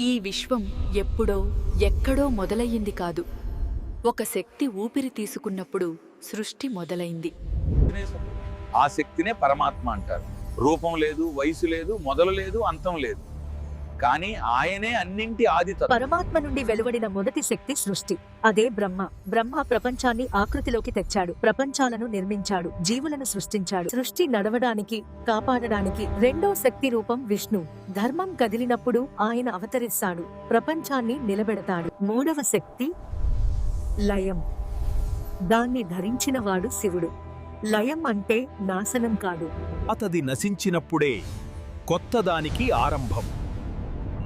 ఈ విశ్వం ఎప్పుడో ఎక్కడో మొదలయ్యింది కాదు. ఒక శక్తి ఊపిరి తీసుకున్నప్పుడు సృష్టి మొదలైంది. ఆ శక్తినే పరమాత్మ అంటారు. రూపం లేదు వయసు లేదు మొదలు లేదు అంతం లేదు. కానీ ఆయనే అన్నింటి ఆది తత్వం. పరమాత్మ నుండి వెలువడిన మొదటి శక్తి సృష్టి. అదే బ్రహ్మ. బ్రహ్మ ప్రపంచాన్ని ఆకృతిలోకి తెచ్చాడు. ప్రపంచాలను నిర్మించాడు. జీవులను సృష్టించాడు. సృష్టి నడవడానికి కాపాడడానికి రెండో శక్తి రూపం విష్ణు. ధర్మం కదిలినప్పుడు ఆయన అవతరిస్తాడు. ప్రపంచాన్ని నిలబెడతాడు. మూడవ శక్తి లయం. దాన్ని ధరించినవాడు శివుడు. లయం అంటే నాశనం కాదు. అతది నశించినప్పుడే కొత్తదానికి ఆరంభం.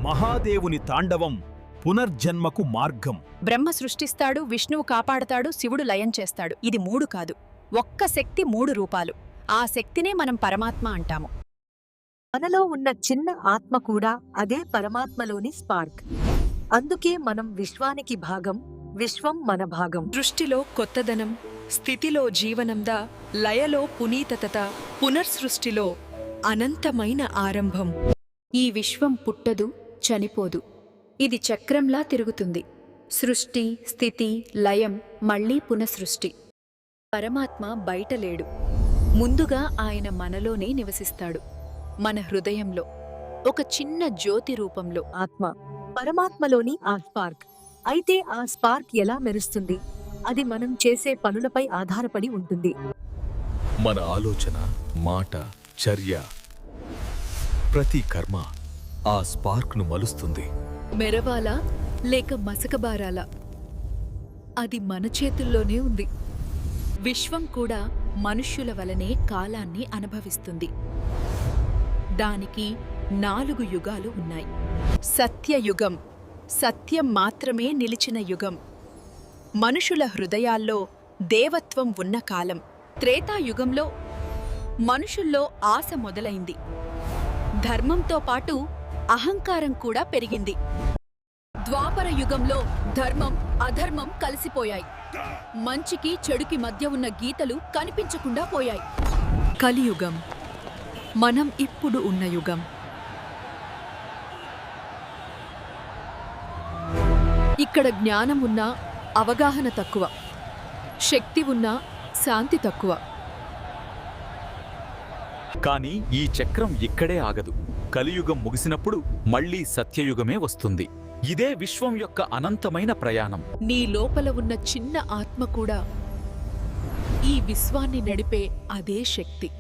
మహాదేవుని తాండవం పునర్జన్మకు మార్గం. బ్రహ్మ సృష్టిస్తాడు విష్ణువు కాపాడతాడు శివుడు లయం చేస్తాడు. ఇది మూడు కాదు ఒక్క శక్తి మూడు రూపాలు. ఆ శక్తినే మనం పరమాత్మ అంటాము. మనలో ఉన్న చిన్న ఆత్మ కూడా అదే పరమాత్మలోని స్పార్క్. అందుకే మనం విశ్వానికి భాగం విశ్వం మన భాగం. సృష్టిలో కొత్తదనం స్థితిలో జీవనందా లయలో పునీతత పునర్సృష్టిలో అనంతమైన ఆరంభం. ఈ విశ్వం పుట్టదు చనిపోదు. ఇది చక్రంలా తిరుగుతుంది. సృష్టి స్థితి లయం మళ్ళీ పునఃసృష్టి. పరమాత్మ బయట లేడు. ముందుగా ఆయన మనలోనే నివసిస్తాడు. మన హృదయంలో ఒక చిన్న జ్యోతి రూపంలో. ఆత్మ. పరమాత్మలోని ఆ స్పార్క్. అయితే ఆ స్పార్క్ ఎలా మెరుస్తుంది? అది మనం చేసే పనులపై ఆధారపడి ఉంటుంది. మన ఆలోచన మాట చర్య. ప్రతి కర్మ ఆ స్పార్క్ను మలుస్తుంది. మెరవాలా లేక మసకబారాలా? అది మన చేతుల్లోనే ఉంది. విశ్వం కూడా మనుష్యుల వలనే కాలాన్ని అనుభవిస్తుంది. దానికి నాలుగు యుగాలు ఉన్నాయి. సత్యయుగం సత్యం మాత్రమే నిలిచిన యుగం. మనుషుల హృదయాల్లో దేవత్వం ఉన్న కాలం. త్రేతాయుగంలో మనుషుల్లో ఆశ మొదలైంది. ధర్మంతో పాటు అహంకారం కూడా పెరిగింది. ద్వాపర యుగంలో ధర్మం అధర్మం కలిసిపోయాయి. మంచికి చెడుకి మధ్య ఉన్న గీతలు కనిపించకుండా పోయాయి. కలియుగం మనం ఇప్పుడు ఉన్న యుగం. ఇక్కడ జ్ఞానం ఉన్నా అవగాహన తక్కువ. శక్తి ఉన్నా శాంతి తక్కువ. కానీ ఈ చక్రం ఇక్కడే ఆగదు. కలియుగం ముగిసినప్పుడు మళ్ళీ సత్యయుగమే వస్తుంది. ఇదే విశ్వం యొక్క అనంతమైన ప్రయాణం. నీ లోపల ఉన్న చిన్న ఆత్మ కూడా ఈ విశ్వాన్ని నడిపే అదే శక్తి.